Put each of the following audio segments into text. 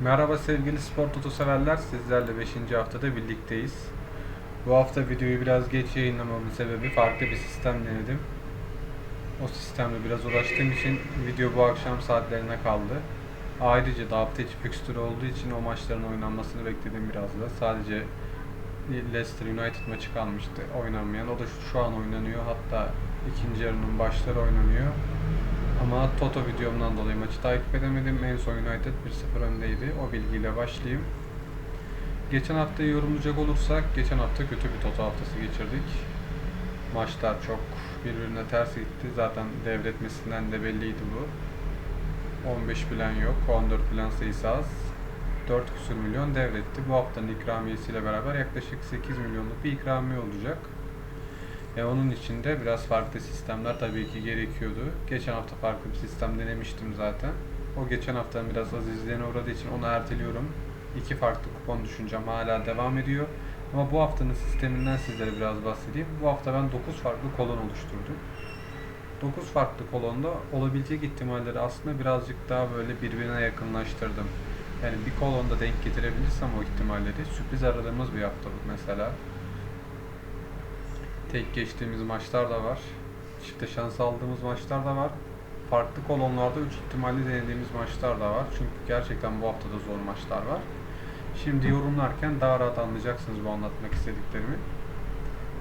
Merhaba sevgili spor toto severler. Sizlerle 5. haftada birlikteyiz. Bu hafta videoyu biraz geç yayınlamamın sebebi farklı bir sistem denedim. O sistemle biraz uğraştığım için video bu akşam saatlerine kaldı. Ayrıca da hafta içi fikstürü olduğu için o maçların oynanmasını bekledim biraz da. Sadece Leicester United maçı kalmıştı oynanmayan. O da şu an oynanıyor. Hatta ikinci yarının başları oynanıyor. Ama Toto videomdan dolayı maçı takip edemedim. En son United 1-0 öndeydi. O bilgiyle başlayayım. Geçen haftayı yorumlayacak olursak, geçen hafta kötü bir Toto haftası geçirdik. Maçlar çok birbirine ters gitti. Zaten devretmesinden de belliydi bu. 15 bilen yok, 14 bilen sayısı az. 4 küsür milyon devretti. Bu haftanın ikramiyesiyle beraber yaklaşık 8 milyonluk bir ikramiye olacak. E onun için de biraz farklı sistemler tabii ki gerekiyordu. Geçen hafta farklı bir sistem denemiştim zaten. O geçen haftanın biraz azizliğine uğradığı için onu erteliyorum. İki farklı kupon düşüncem hala devam ediyor. Ama bu haftanın sisteminden sizlere biraz bahsedeyim. Bu hafta ben 9 farklı kolon oluşturdum. 9 farklı kolonda olabilecek ihtimalleri aslında birazcık daha böyle birbirine yakınlaştırdım. Yani bir kolonda denk getirebilirsem o ihtimalleri sürpriz aradığımız bir hafta mesela. Tek geçtiğimiz maçlar da var. Çifte şans aldığımız maçlar da var. Farklı kolonlarda 3 ihtimalli denediğimiz maçlar da var. Çünkü gerçekten bu hafta da zor maçlar var. Şimdi yorumlarken daha rahat anlayacaksınız bu anlatmak istediklerimi.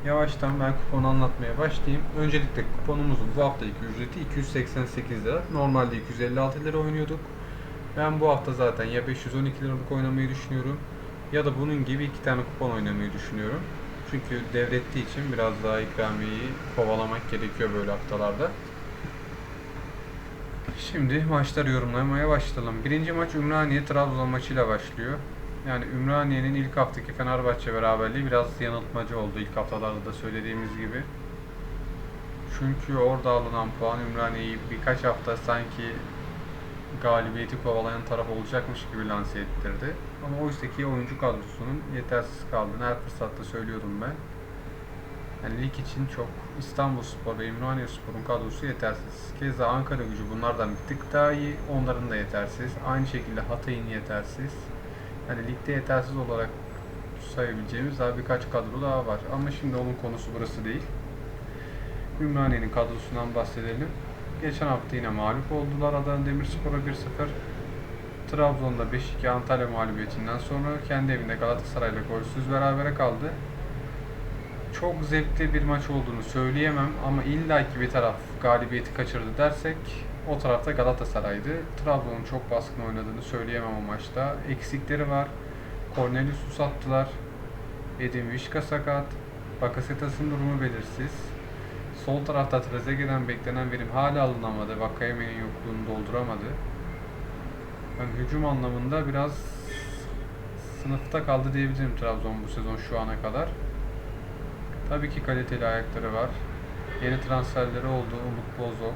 Yavaştan ben kuponu anlatmaya başlayayım. Öncelikle kuponumuzun bu haftaki ücreti 288 lira. Normalde 256 lira oynuyorduk. Ben bu hafta zaten ya 512 liralık oynamayı düşünüyorum ya da bunun gibi iki tane kupon oynamayı düşünüyorum. Çünkü devrettiği için biraz daha ikramiyeyi kovalamak gerekiyor böyle haftalarda. Şimdi maçları yorumlamaya başlayalım. Birinci maç Ümraniye Trabzon maçıyla başlıyor. Yani Ümraniye'nin ilk haftaki Fenerbahçe beraberliği biraz yanıltmacı oldu ilk haftalarda da söylediğimiz gibi. Çünkü orada alınan puan Ümraniye'yi birkaç hafta sanki galibiyeti kovalayan taraf olacakmış gibi lanse ettirdi. Ama oysaki oyuncu kadrosunun yetersiz kaldığını her fırsatta söylüyordum ben. Yani lig için çok İstanbul Spor ve Ümraniye Spor'un kadrosu yetersiz. Keza Ankara gücü bunlardan bir tık daha iyi. Onların da yetersiz. Aynı şekilde Hatay'ın yetersiz. Yani ligde yetersiz olarak sayabileceğimiz daha birkaç kadro daha var. Ama şimdi onun konusu burası değil. Ümraniye'nin kadrosundan bahsedelim. Geçen hafta yine mağlup oldular Adana Demirspor'a 1-0. Trabzon'da 5-2 Antalya mağlubiyetinden sonra kendi evinde Galatasaray'la golsüz berabere kaldı. Çok zevkli bir maç olduğunu söyleyemem ama illaki bir taraf galibiyeti kaçırdı dersek o tarafta Galatasaray'dı. Trabzon'un çok baskın oynadığını söyleyemem o maçta. Eksikleri var. Cornelius'u sattılar. Edin Vişka sakat. Bakasetas'ın durumu belirsiz. Sol tarafta Trezeguet'den beklenen verim hala alınamadı. Vakayeme'nin yokluğunu dolduramadı. Yani hücum anlamında biraz sınıfta kaldı diyebilirim Trabzon bu sezon şu ana kadar. Tabii ki kaliteli ayakları var. Yeni transferleri oldu. Umut Bozok,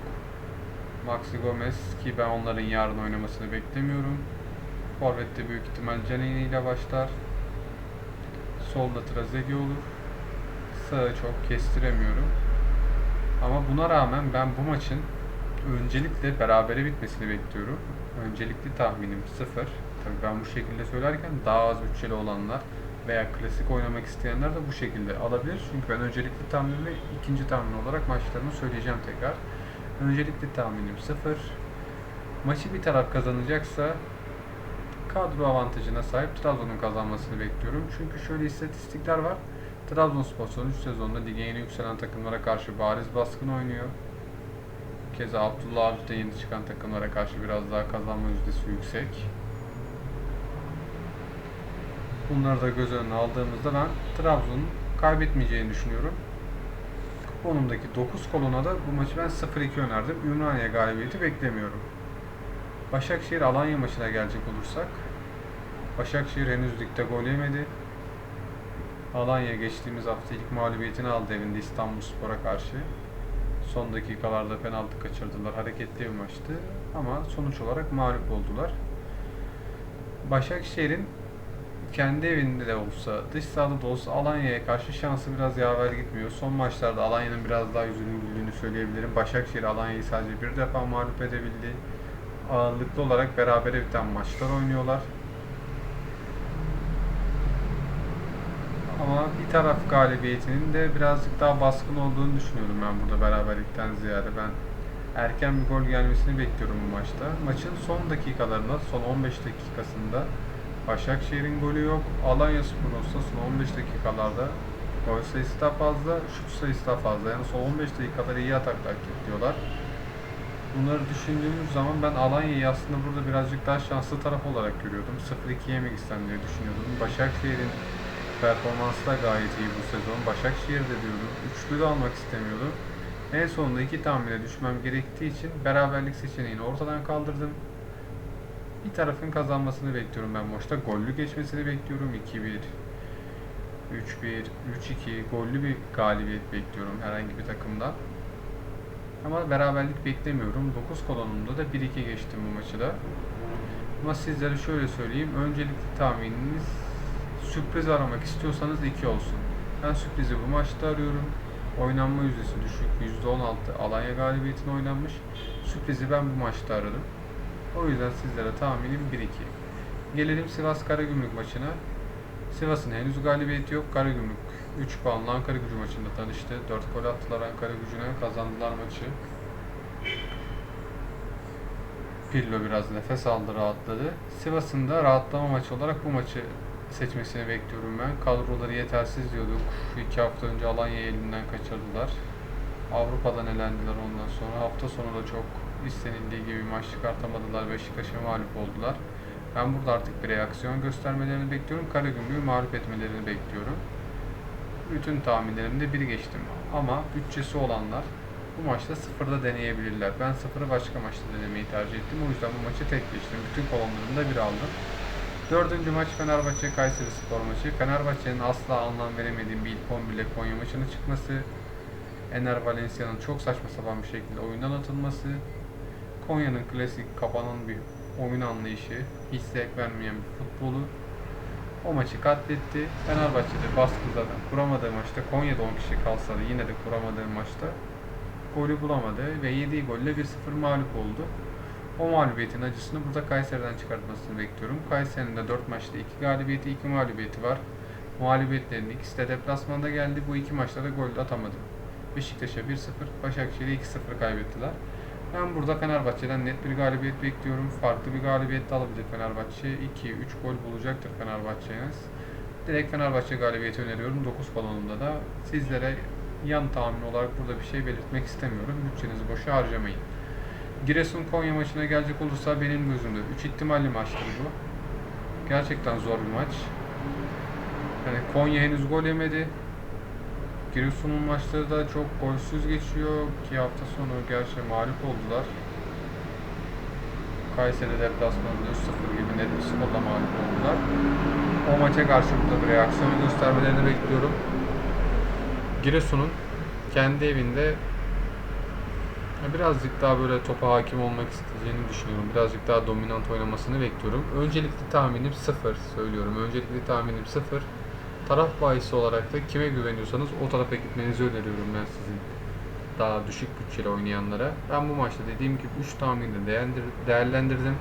Maxi Gomez ki ben onların yarın oynamasını beklemiyorum. Forvet'te büyük ihtimal Canini ile başlar. Solda Trezeguet olur. Sağı çok kestiremiyorum. Ama buna rağmen ben bu maçın öncelikle berabere bitmesini bekliyorum. Öncelikli tahminim 0. Tabii ben bu şekilde söylerken daha az bütçeli olanlar veya klasik oynamak isteyenler de bu şekilde alabilir. Çünkü ben öncelikli tahminimi ikinci tahmin olarak maçlarını söyleyeceğim tekrar. Öncelikli tahminim 0. Maçı bir taraf kazanacaksa kadro avantajına sahip Trabzon'un kazanmasını bekliyorum. Çünkü şöyle istatistikler var. Trabzonspor son 3 sezonda lige yeni yükselen takımlara karşı bariz baskın oynuyor. Keza Abdullah Avcı'da yeni çıkan takımlara karşı biraz daha kazanma yüzdesi yüksek. Bunları da göz önüne aldığımızda ben Trabzon'un kaybetmeyeceğini düşünüyorum. Kuponumdaki 9 kolona da bu maçı ben 0-2 önerdim. Ümraniye galibiyeti beklemiyorum. Başakşehir Alanya maçına gelecek olursak Başakşehir henüz ligde gol yemedi. Alanya geçtiğimiz hafta ilk mağlubiyetini aldı evinde İstanbul Spor'a karşı. Son dakikalarda penaltı kaçırdılar. Hareketli bir maçtı. Ama sonuç olarak mağlup oldular. Başakşehir'in kendi evinde de olsa, dış sahada da olsa Alanya'ya karşı şansı biraz yaver gitmiyor. Son maçlarda Alanya'nın biraz daha yüzünün güldüğünü söyleyebilirim. Başakşehir Alanya'yı sadece bir defa mağlup edebildi. Ağırlıklı olarak berabere biten maçlar oynuyorlar. Ama bir taraf galibiyetinin de birazcık daha baskın olduğunu düşünüyorum ben burada beraberlikten ziyade. Ben erken bir gol gelmesini bekliyorum bu maçta. Maçın son dakikalarında, son 15 dakikasında Başakşehir'in golü yok. Alanya Spor'un ise son 15 dakikalarda gol sayısı da fazla, şut sayısı da fazla. Yani son 15 dakikaları iyi ataklar diyorlar. Bunları düşündüğümüz zaman ben Alanya'yı aslında burada birazcık daha şanslı taraf olarak görüyordum. 0-2'ye mi gitsem diye düşünüyordum. Başakşehir'in performansı da gayet iyi bu sezon. Başakşehir de diyordum. Üçlü de almak istemiyordum. En sonunda iki tahmine düşmem gerektiği için beraberlik seçeneğini ortadan kaldırdım. Bir tarafın kazanmasını bekliyorum ben maçta. Gollü geçmesini bekliyorum. 2-1, 3-1, 3-2 gollü bir galibiyet bekliyorum herhangi bir takımdan. Ama beraberlik beklemiyorum. 9 kolonumda da 1-2 geçtim bu maçı da. Ama sizlere şöyle söyleyeyim. Öncelikli tahmininiz sürpriz aramak istiyorsanız 2 olsun. Ben sürprizi bu maçta arıyorum. Oynanma yüzdesi düşük. %16 Alanya galibiyetine oynanmış. Sürprizi ben bu maçta aradım. O yüzden sizlere tahminim 1-2. Gelelim Sivas Karagümrük maçına. Sivas'ın henüz galibiyeti yok. Karagümrük 3 puanla Ankara gücü maçında tanıştı. 4 gol attılar Ankara gücüne. Kazandılar maçı. Pirlo biraz nefes aldı, rahatladı. Sivas'ın da rahatlama maçı olarak bu maçı seçmesini bekliyorum ben. Kadroları yetersiz diyorduk. 2 hafta önce Alanya'yı elinden kaçırdılar. Avrupa'dan elendiler ondan sonra. Hafta sonu da çok istenildiği gibi maç çıkartamadılar. Beşiktaş'a mağlup oldular. Ben burada artık bir reaksiyon göstermelerini bekliyorum. Karagümrük'ü mağlup etmelerini bekliyorum. Bütün tahminlerimde bir geçtim. Ama bütçesi olanlar bu maçta sıfırda deneyebilirler. Ben sıfırı başka maçta denemeyi tercih ettim. O yüzden bu maçı tek geçtim. Bütün kolonlarımda bir aldım. Dördüncü maç Fenerbahçe Kayseri Spor maçı. Fenerbahçe'nin asla anlam veremediğim bir ilk 11 ile Konya maçına çıkması. Ener Valencia'nın çok saçma sapan bir şekilde oyundan atılması. Konya'nın klasik kapanan bir oyun anlayışı, hiç zevk vermeyen bir futbolu o maçı katletti. Fenerbahçe'de baskıda da kuramadığı maçta Konya'da 10 kişi kalsa da yine de kuramadığı maçta golü bulamadı ve yediği golle 1-0 mağlup oldu. O mağlubiyetin acısını burada Kayseri'den çıkartmasını bekliyorum. Kayseri'nin de 4 maçta 2 galibiyeti, 2 mağlubiyeti var. Mağlubiyetlerin ikisi de deplasmanda geldi. Bu iki maçta da gol atamadı. Beşiktaş'a 1-0, Başakşehir'e 2-0 kaybettiler. Ben burada Fenerbahçe'den net bir galibiyet bekliyorum. Farklı bir galibiyet de alabilir Fenerbahçe. 2-3 gol bulacaktır Fenerbahçe'niz. Direkt Fenerbahçe galibiyeti öneriyorum. 9 balonunda da sizlere yan tahmin olarak burada bir şey belirtmek istemiyorum. Bütçenizi boşa harcamayın. Giresun Konya maçına gelecek olursa benim gözümde 3 ihtimalli maçtır bu. Gerçekten zor bir maç. Yani Konya henüz gol yemedi. Giresun'un maçları da çok golsüz geçiyor ki hafta sonu gerçi mağlup oldular. Kayseri deplasmanında 3-0 gibi net bir skorla mağlup oldular. O maça karşı bir reaksiyon göstermelerini bekliyorum. Giresun'un kendi evinde birazcık daha böyle topa hakim olmak isteyeceğini düşünüyorum. Birazcık daha dominant oynamasını bekliyorum. Öncelikli tahminim 0 söylüyorum. Öncelikli tahminim 0. Taraf bahisi olarak da kime güveniyorsanız o tarafa gitmenizi öneriyorum ben sizin daha düşük bütçeli oynayanlara. Ben bu maçta dediğim gibi 3 tahmini değerlendirdim.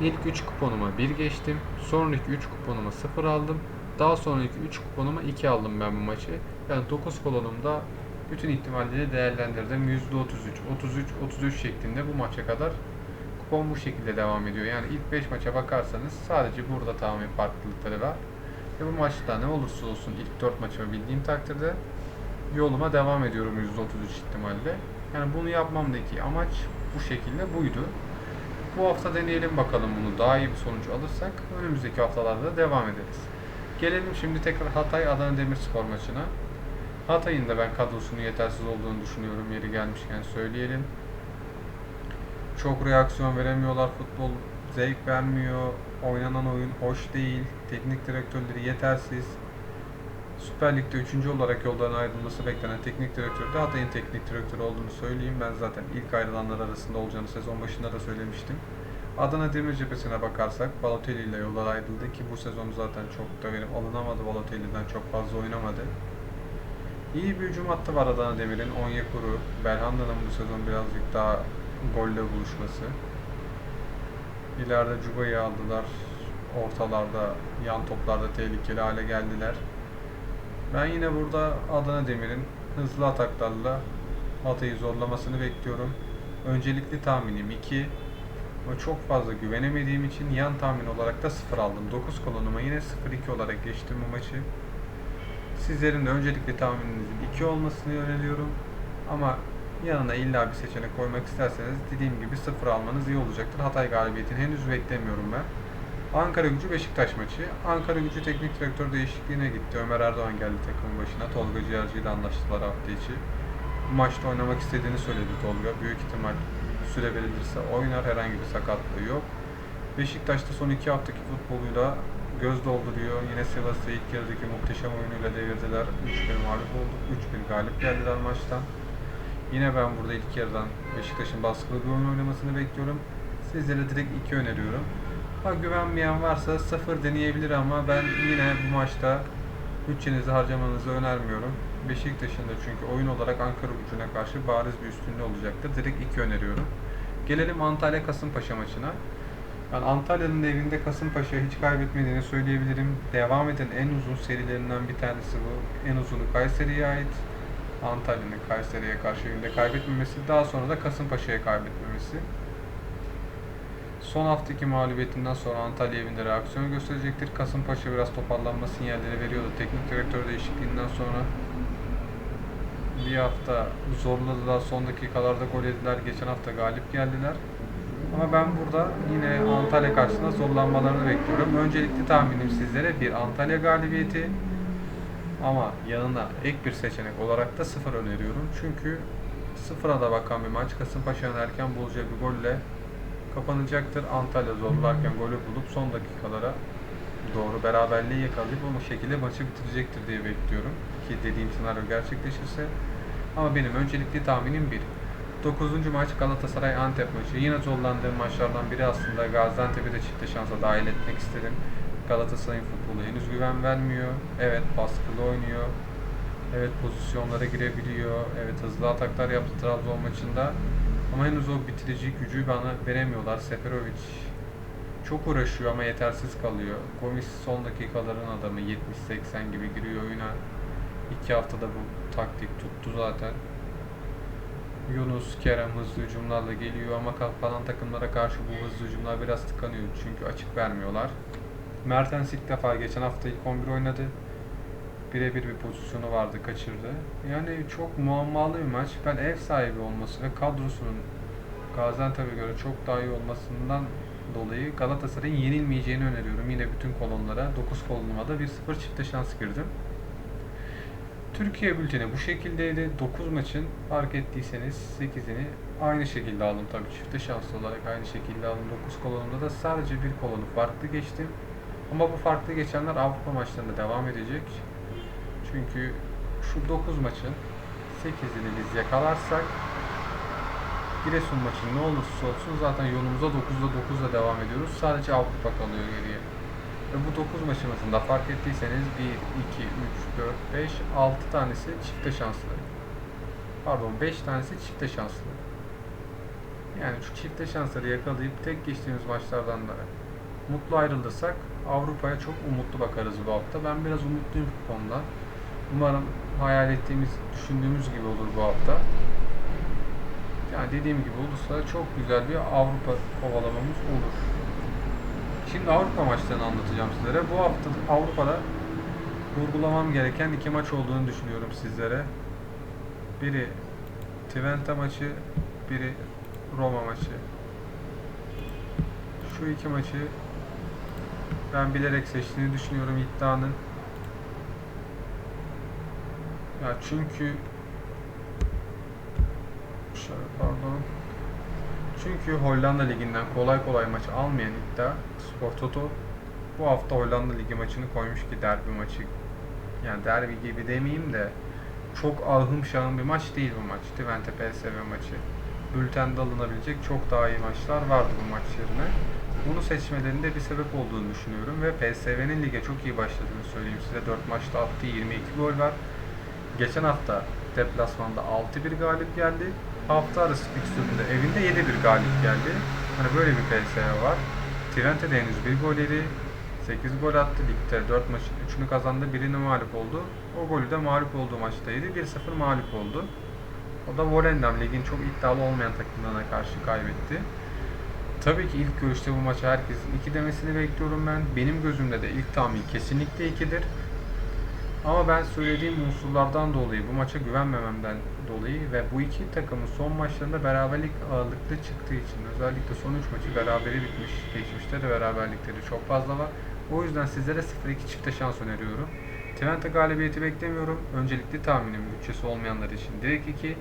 İlk 3 kuponuma 1 geçtim. Sonraki 3 kuponuma 0 aldım. Daha sonraki 3 kuponuma 2 aldım ben bu maçı. Yani 9 kolonumda bütün ihtimalleri değerlendirdim. %33, 33, 33 şeklinde bu maça kadar kupon bu şekilde devam ediyor. Yani ilk 5 maça bakarsanız sadece burada tamamen farklılıkları var. Ve bu maçta ne olursa olsun ilk 4 maçımı bildiğim takdirde yoluma devam ediyorum %33 ihtimalle. Yani bunu yapmamdaki amaç bu şekilde buydu. Bu hafta deneyelim bakalım bunu. Daha iyi bir sonuç alırsak önümüzdeki haftalarda devam ederiz. Gelelim şimdi tekrar Hatay Adana Demirspor maçına. Hatay'ın da ben kadrosunun yetersiz olduğunu düşünüyorum. Yeri gelmişken söyleyelim. Çok reaksiyon veremiyorlar. Futbol zevk vermiyor. Oynanan oyun hoş değil. Teknik direktörleri yetersiz. Süper Lig'de 3. olarak yoldan ayrılması beklenen teknik direktör de Hatay'ın teknik direktörü olduğunu söyleyeyim. Ben zaten ilk ayrılanlar arasında olacağını sezon başında da söylemiştim. Adana Demir cephesine bakarsak Balotelli ile yoldan ayrıldı ki bu sezon zaten çok da verim alınamadı. Balotelli'den çok fazla oynamadı. İyi bir hücum hattı var Adana Demir'in. Onyekuru, Belhanda'nın bu sezon birazcık daha golle buluşması. İleride Cuba'yı aldılar. Ortalarda, yan toplarda tehlikeli hale geldiler. Ben yine burada Adana Demir'in hızlı ataklarla Hatay'ı zorlamasını bekliyorum. Öncelikli tahminim 2. Ama çok fazla güvenemediğim için yan tahmin olarak da 0 aldım. 9 kolonuma yine 0-2 olarak geçtim bu maçı. Sizlerin de öncelikli tahmininizin 2 olmasını öneriyorum. Ama yanına illa bir seçenek koymak isterseniz dediğim gibi 0 almanız iyi olacaktır. Hatay galibiyetini henüz beklemiyorum ben. Ankara gücü Beşiktaş maçı. Ankara gücü teknik direktör değişikliğine gitti. Ömer Erdoğan geldi takımın başına. Tolga Ciğerci ile anlaştılar hafta içi. Bu maçta oynamak istediğini söyledi Tolga. Büyük ihtimal süre verilirse oynar. Herhangi bir sakatlığı yok. Beşiktaş'ta son iki haftaki futboluyla göz dolduruyor. Yine Sivas'ı ilk yarıdaki muhteşem oyunuyla devirdiler. 3-1 mağlup olduk. 3-1 galip geldiler maçtan. Yine ben burada ilk yarıdan Beşiktaş'ın baskılı bir oyun oynamasını bekliyorum. Sizlere direkt 2 öneriyorum. Ha güvenmeyen varsa 0 deneyebilir ama ben yine bu maçta bütçenizi harcamanızı önermiyorum. Beşiktaş'ın da çünkü oyun olarak Ankara gücüne karşı bariz bir üstünlüğü olacaktır. Direkt 2 öneriyorum. Gelelim Antalya Kasımpaşa maçına. Ben Antalya'nın evinde Kasımpaşa hiç kaybetmediğini söyleyebilirim. Devam eden en uzun serilerinden bir tanesi bu. En uzunu Kayseri'ye ait. Antalya'nın Kayseri'ye karşı evinde kaybetmemesi, daha sonra da Kasımpaşa'ya kaybetmemesi. Son haftaki mağlubiyetinden sonra Antalya evinde reaksiyon gösterecektir. Kasımpaşa biraz toparlanma sinyalleri veriyordu. Teknik direktör değişikliğinden sonra bir hafta zorladılar. Son dakikalarda gol yediler. Geçen hafta galip geldiler. Ama ben burada yine Antalya karşısında zorlanmalarını bekliyorum. Öncelikli tahminim sizlere bir Antalya galibiyeti. Ama yanına ek bir seçenek olarak da sıfır öneriyorum. Çünkü sıfıra da bakan bir maç. Kasımpaşa'nın erken bulacağı bir golle kapanacaktır. Antalya zorlarken golü bulup son dakikalara doğru beraberliği yakalayıp o şekilde maçı bitirecektir diye bekliyorum. Ki dediğim senaryo gerçekleşirse. Ama benim öncelikli tahminim 1. 9. maç Galatasaray Antep maçı. Yine zorlandığım maçlardan biri aslında Gaziantep'i de çifte şansa dahil etmek istedim. Galatasaray'ın futbolu henüz güven vermiyor. Evet baskılı oynuyor. Evet pozisyonlara girebiliyor. Evet hızlı ataklar yaptı Trabzon maçında. Ama henüz o bitirici gücü bana veremiyorlar. Seferovic çok uğraşıyor ama yetersiz kalıyor. Gomis son dakikaların adamı 70-80 gibi giriyor oyuna. İki haftada bu taktik tuttu zaten. Yunus, Kerem hızlı hücumlarla geliyor ama kapanan takımlara karşı bu hızlı hücumlar biraz tıkanıyor çünkü açık vermiyorlar. Mertens ilk defa geçen hafta ilk 11 oynadı. Birebir bir pozisyonu vardı, kaçırdı. Yani çok muammalı bir maç. Ben ev sahibi olması ve kadrosunun Gaziantep'e göre çok daha iyi olmasından dolayı Galatasaray'ın yenilmeyeceğini öneriyorum. Yine bütün kolonlara 9 kolonuma da 1-0 çifte şans girdim. Türkiye bülteni bu şekildeydi. 9 maçın fark ettiyseniz 8'ini aynı şekilde aldım tabii çifte şanslı olarak aynı şekilde aldım. 9 kolonumda da sadece bir kolonu farklı geçtim. Ama bu farklı geçenler Avrupa maçlarında devam edecek. Çünkü şu 9 maçın 8'ini biz yakalarsak Giresun maçı ne olursa olsun zaten yolumuza 9'da 9'da devam ediyoruz. Sadece Avrupa kalıyor geriye. Ve bu 9 maçımızın da fark ettiyseniz 1, 2, 3, 4, 5, 6 tanesi çifte şanslı. Pardon 5 tanesi çifte şanslı. Yani şu çifte şansları yakalayıp tek geçtiğimiz maçlardan da mutlu ayrılırsak Avrupa'ya çok umutlu bakarız bu hafta. Ben biraz umutluyum bu konuda. Umarım hayal ettiğimiz, düşündüğümüz gibi olur bu hafta. Yani dediğim gibi olursa çok güzel bir Avrupa kovalamamız olur. Şimdi Avrupa maçlarını anlatacağım sizlere. Bu hafta Avrupa'da vurgulamam gereken iki maç olduğunu düşünüyorum sizlere. Biri Twente maçı, biri Roma maçı. Şu iki maçı ben bilerek seçtiğini düşünüyorum iddianın. Ya çünkü şöyle pardon. Çünkü Hollanda Ligi'nden kolay kolay maç almayan iddia Spor Toto bu hafta Hollanda Ligi maçını koymuş ki derbi maçı. Yani derbi gibi demeyeyim de çok ahım şahım bir maç değil bu maç. Twente PSV maçı. Bültende alınabilecek çok daha iyi maçlar vardı bu maç yerine. Bunu seçmelerinde bir sebep olduğunu düşünüyorum ve PSV'nin lige çok iyi başladığını söyleyeyim size. 4 maçta attığı 22 gol var. Geçen hafta deplasmanda 6-1 galip geldi. Hafta arası fikstüründe evinde 7-1 galip geldi. Hani böyle bir PSV var. Twente'de henüz bir gol yedi. 8 gol attı. Ligde 4 maçın 3'ünü kazandı. Birini mağlup oldu. O golü de mağlup olduğu maçtaydı. 1-0 mağlup oldu. O da Volendam ligin çok iddialı olmayan takımlarına karşı kaybetti. Tabii ki ilk görüşte bu maça herkesin 2 demesini bekliyorum ben. Benim gözümde de ilk tahmin kesinlikle 2'dir. Ama ben söylediğim unsurlardan dolayı, bu maça güvenmememden dolayı ve bu iki takımın son maçlarında beraberlik ağırlıklı çıktığı için özellikle son 3 maçı berabere bitmiş. Geçmişte de beraberlikleri çok fazla var. O yüzden sizlere 0-2 çifte şans öneriyorum. Twente galibiyeti beklemiyorum. Öncelikli tahminim bütçesi olmayanlar için direkt 2.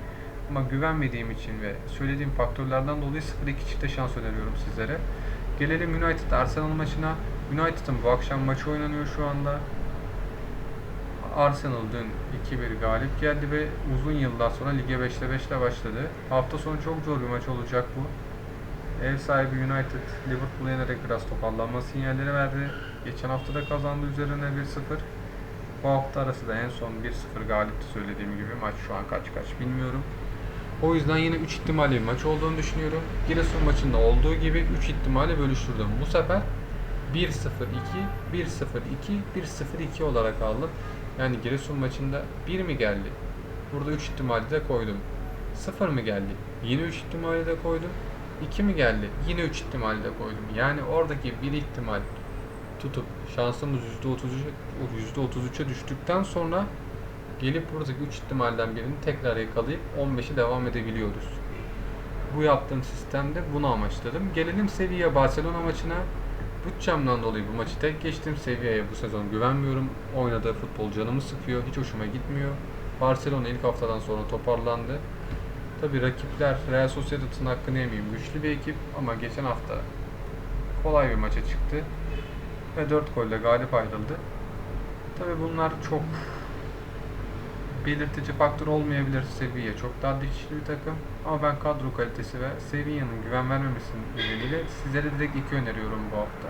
Ama güvenmediğim için ve söylediğim faktörlerden dolayı 0-2 çifte şans öneriyorum sizlere. Gelelim United Arsenal maçına. United'ın bu akşam maçı oynanıyor şu anda. Arsenal dün 2-1 galip geldi ve uzun yıllar sonra lige 5'te 5 ile başladı. Hafta sonu çok zor bir maç olacak bu. Ev sahibi United Liverpool'u yenerek biraz toparlanma sinyalleri verdi. Geçen hafta da kazandı üzerine 1-0. Bu hafta arası da en son 1-0 galipti söylediğim gibi. Maç şu an kaç kaç bilmiyorum. O yüzden yine 3 ihtimali bir maç olduğunu düşünüyorum. Giresun maçında olduğu gibi 3 ihtimali bölüştürdüm. Bu sefer 1-0-2, 1-0-2, 1-0-2 olarak aldım. Yani Giresun maçında 1 mi geldi? Burada 3 ihtimali de koydum. 0 mı geldi? Yine 3 ihtimali de koydum. 2 mi geldi? Yine 3 ihtimali de koydum. Yani oradaki bir ihtimal tutup şansımız %33'e %33'e düştükten sonra gelip buradaki 3 ihtimalden birini tekrar yakalayıp 15'e devam edebiliyoruz. Bu yaptığım sistemde bunu amaçladım. Gelelim Sevilla Barcelona maçına. Bütçemden dolayı bu maçı tek geçtim. Sevilla'ya bu sezon güvenmiyorum. Oynadığı futbol canımı sıkıyor. Hiç hoşuma gitmiyor. Barcelona ilk haftadan sonra toparlandı. Tabi rakipler Real Sociedad'ın hakkını yemeyeyim. Güçlü bir ekip ama geçen hafta kolay bir maça çıktı. Ve 4 golle galip ayrıldı. Tabi bunlar çok belirtici faktör olmayabilir Sevilla. Çok daha dişli bir takım. Ama ben kadro kalitesi ve Sevilla'nın güven vermemesinin nedeniyle sizlere direkt iki öneriyorum bu hafta.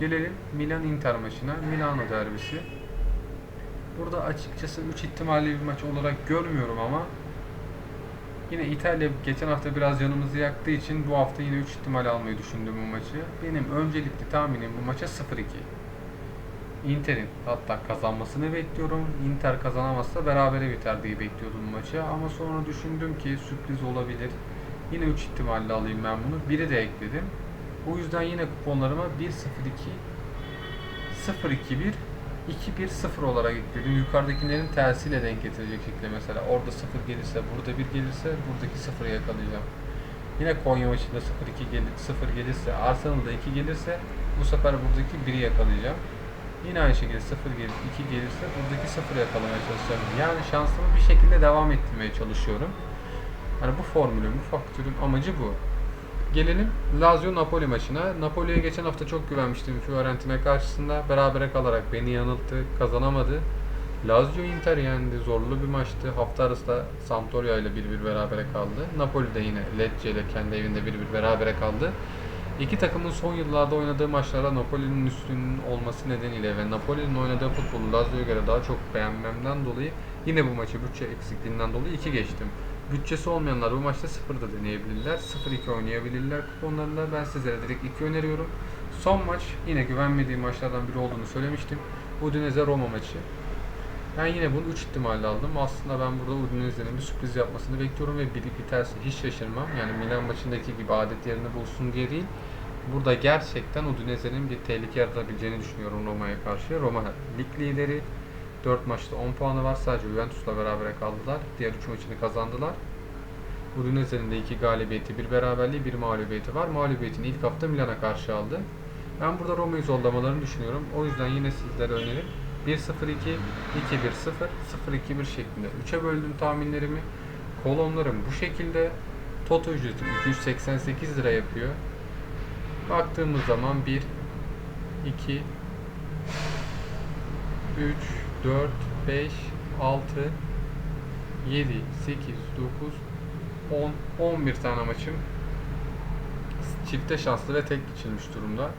Gelelim Milan-Inter maçına. Milano derbisi. Burada açıkçası 3 ihtimalli bir maç olarak görmüyorum ama yine İtalya geçen hafta biraz canımızı yaktığı için bu hafta yine 3 ihtimal almayı düşündüm bu maçı. Benim öncelikli tahminim bu maça 0-2. Inter'in hatta kazanmasını bekliyorum. Inter kazanamazsa berabere biter diye bekliyordum maçı. Ama sonra düşündüm ki sürpriz olabilir. Yine 3 ihtimalle alayım ben bunu. Biri de ekledim. O yüzden yine kuponlarıma 1-0-2 0-2-1 2-1-0 olarak ekledim. Yukarıdakilerin tersiyle denk getirecek şekilde mesela. Orada 0 gelirse, burada 1 gelirse buradaki 0'ı yakalayacağım. Yine Konya maçında 0-2 gelir, 0 gelirse, Arsenal'da 2 gelirse bu sefer buradaki 1'i yakalayacağım. Yine aynı şekilde 0 gelir, 2 gelirse buradaki 0'ı yakalamaya çalışacağım. Yani şansımı bir şekilde devam ettirmeye çalışıyorum. Yani bu formülün, bu faktörün amacı bu. Gelelim Lazio Napoli maçına. Napoli'ye geçen hafta çok güvenmiştim Fiorentina karşısında. Berabere kalarak beni yanılttı, kazanamadı. Lazio Inter yendi. Zorlu bir maçtı. Hafta arası da Sampdoria ile 1-1 berabere kaldı. Napoli de yine Lecce ile kendi evinde 1-1 berabere kaldı. İki takımın son yıllarda oynadığı maçlarda Napoli'nin üstünün olması nedeniyle ve Napoli'nin oynadığı futbolu Lazio'ya göre daha çok beğenmemden dolayı yine bu maçı bütçe eksikliğinden dolayı 2 geçtim. Bütçesi olmayanlar bu maçta 0 da deneyebilirler. 0-2 oynayabilirler kuponlarında. Ben sizlere direkt 2 öneriyorum. Son maç yine güvenmediğim maçlardan biri olduğunu söylemiştim. Udinese Roma maçı. Ben yine bunu 3 ihtimalle aldım. Aslında ben burada Udinese'nin bir sürpriz yapmasını bekliyorum ve birlik biterse hiç şaşırmam. Yani Milan maçındaki gibi adet yerini bulsun diye değil. Burada gerçekten Udinese'nin bir tehlike yaratabileceğini düşünüyorum Roma'ya karşı. Roma lig lideri. 4 maçta 10 puanı var. Sadece Juventus'la beraber kaldılar. Diğer 3 maçını kazandılar. Udinese'nin de 2 galibiyeti, bir beraberliği, bir mağlubiyeti var. Mağlubiyetini ilk hafta Milan'a karşı aldı. Ben burada Roma'yı zorlamalarını düşünüyorum. O yüzden yine sizlere önerim 1-0-2, 2-1-0, 0-2-1 şeklinde 3'e böldüm tahminlerimi. Kolonlarım bu şekilde. Toto ücreti 288 lira yapıyor. Baktığımız zaman 1, 2, 3, 4, 5, 6, 7, 8, 9, 10, 11 tane maçım çifte şanslı ve tek geçilmiş durumda.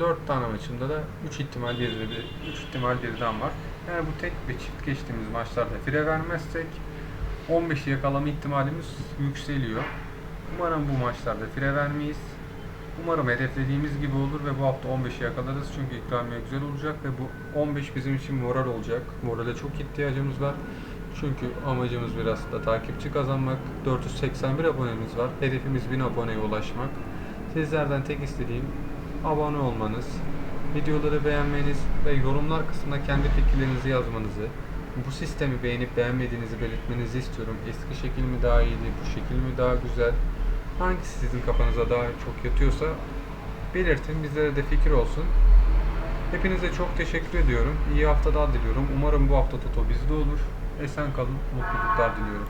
4 tane maçımda da 3 ihtimal geride bir 3 ihtimal geriden var. Yani bu tek ve çift geçtiğimiz maçlarda fire vermezsek 15'i yakalama ihtimalimiz yükseliyor. Umarım bu maçlarda fire vermeyiz. Umarım hedeflediğimiz gibi olur ve bu hafta 15'i yakalarız. Çünkü ikramiye güzel olacak ve bu 15 bizim için moral olacak. Morale çok ihtiyacımız var. Çünkü amacımız biraz da takipçi kazanmak. 481 abonemiz var. Hedefimiz 1000 aboneye ulaşmak. Sizlerden tek istediğim abone olmanız, videoları beğenmeniz ve yorumlar kısmına kendi fikirlerinizi yazmanızı. Bu sistemi beğenip beğenmediğinizi belirtmenizi istiyorum. Eski şekil mi daha iyiydi, bu şekil mi daha güzel? Hangisi sizin kafanıza daha çok yatıyorsa belirtin. Bizlere de fikir olsun. Hepinize çok teşekkür ediyorum. İyi haftalar diliyorum. Umarım bu hafta Toto bizde olur. Esen kalın, mutluluklar diliyorum.